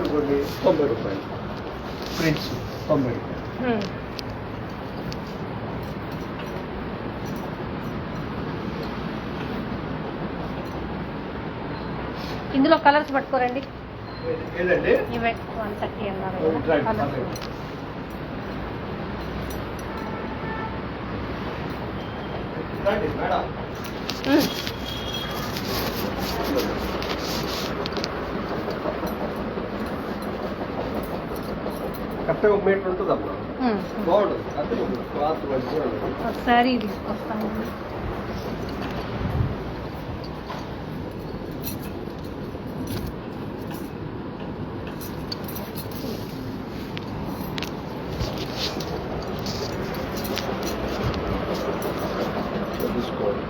అనుకోండి తొంభై రూపాయలు. తొంభై రూపాయలు. ఇందులో కలర్స్ పట్టుకోరండి. ఇవే వన్ థర్టీ అన్నారు కలర్స్ మేడం. కరెక్ట్గా ఒక మీటర్ ఉంటుంది అమ్మా బాగుంటుంది కరెక్ట్గా ఉంటుంది క్లాత్ మంచిగా ఉంటుంది ఒకసారి తీసుకొస్తాను తీసుకోవాలి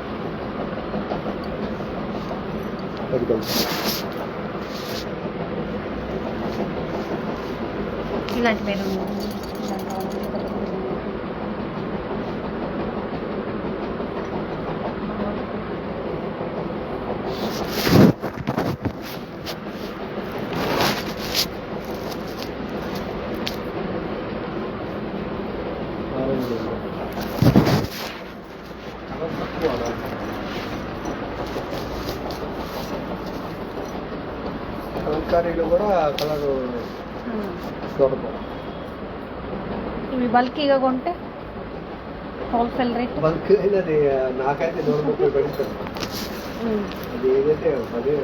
అది కలిసి ఇలాంటి పేరు ఆరెంజ్ కలర్ తక్కువ అలా. కలంకారీలో కూడా కలర్ దొరకదు ఇవి బల్కీగా కొంటే హోల్సేల్ రేట్. బల్క్ అది నాకైతే నూరు ముప్పై పెడతాను అది ఏదైతే అదే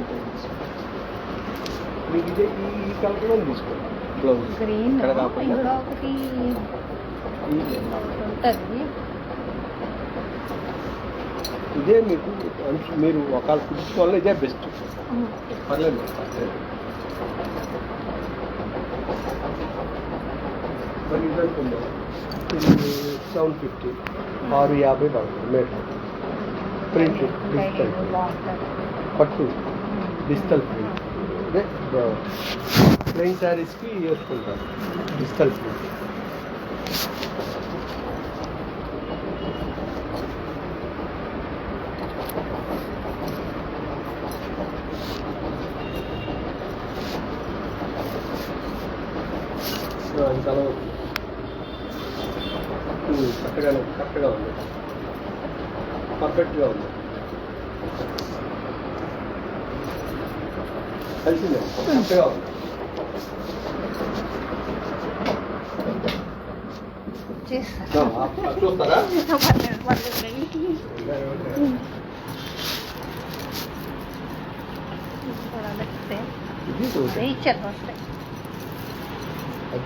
మీకు ఇదే ఈ కలర్లో తీసుకోండి. బ్లౌజ్ గ్రీన్ ఇంకా ఒకటి ఉంటుంది. ఇదే మీకు మీరు ఒకవేళ కుట్టించుకోవాలి ఇదే బెస్ట్ పర్లేదు. మరి ఇది అనుకుందాం ఇది సెవెన్ ఫిఫ్టీ ఆరు యాభై పడుతుంది మీటర్ ప్రింట్ డిజిటల్ బాగుంటుంది పట్టు డిజిటల్ ప్రింట్ అదే ప్లెయిన్ శారీస్కి వేసుకుంటారు డిజిటల్ ప్రింట్ సో అది చాలా కరెక్ట్గానే కరెక్ట్గా ఉంది. పర్ఫెక్ట్గా ఉంది. కలిసిందే. కరెక్ట్గా ఉంది. చూస్తారా?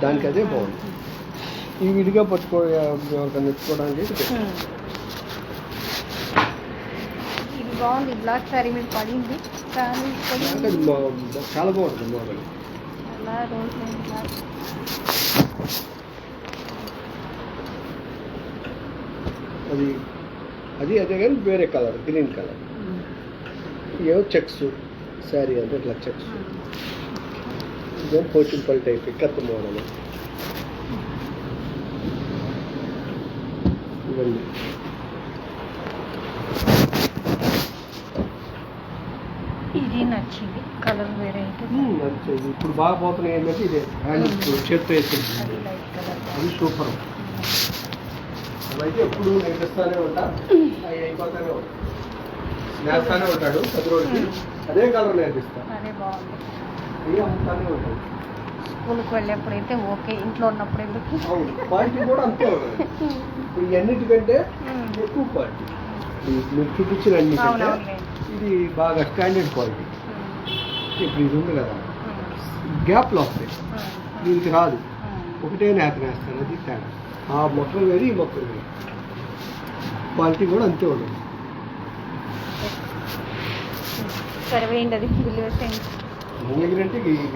దానికి అదే బాగుంది. ఈ విడిగా పట్టుకో ఎవరికైనా తెచ్చుకోవడానికి ఇది. ఇది బాగుంది. బ్లాక్ శారీ మీద పడింది. కానీ చాలా బాగుంటుంది మోడల్. అలా అది అది అదే కానీ వేరే కలర్ గ్రీన్ కలర్. ఏమో చెక్స్ శారీ అంటే ఇట్లా చెక్స్. ఇదేమో పోచింపల్ టైప్ ఇక్కత్ మోడల్. ఇవన్నీ ఇది నచ్చింది. కలర్ వేరే ఉంటుంది ఉమ్, నచ్చేది. ఇప్పుడు బాగా పోతున్నాయి ఏంటంటే ఇదే. హ్యాండ్ చేత్తో వేసేది. అది సూపర్ అవైతే ఎప్పుడు నేర్పిస్తానే ఉంటా. అవి అయిపోతానే ఉంటా నేర్స్తానే ఉంటాడు రోజులు అదే కలర్ నేర్పిస్తా అదే బాగుంది. అవి అమ్ముతానే ఉంటాడు స్కూల్కి వెళ్ళేప్పుడైతే ఓకే ఇంట్లో ఉన్నప్పుడు ఎందుకు? అవును క్వాలిటీ కూడా అంతే ఇప్పుడు ఇవన్నిటికంటే ఉమ్. ఎక్కువ క్వాలిటీ మీరు చూపించిన అన్నిటికంటే ఇది బాగా స్టాండర్డ్ క్వాలిటీ ఇప్పుడు ఇది ఉంది కదా. ఉమ్. గ్యాప్లో వస్తాయి. దీనికి రాదు. ఒకటే నేత నేస్తాను అది తేడా ఆ మొక్కలు వేరు ఈ మొక్కలు వేరు. క్వాలిటీ కూడా అంతే ఉండదు సరే వేయండి అది బిల్లు వేసేయండి.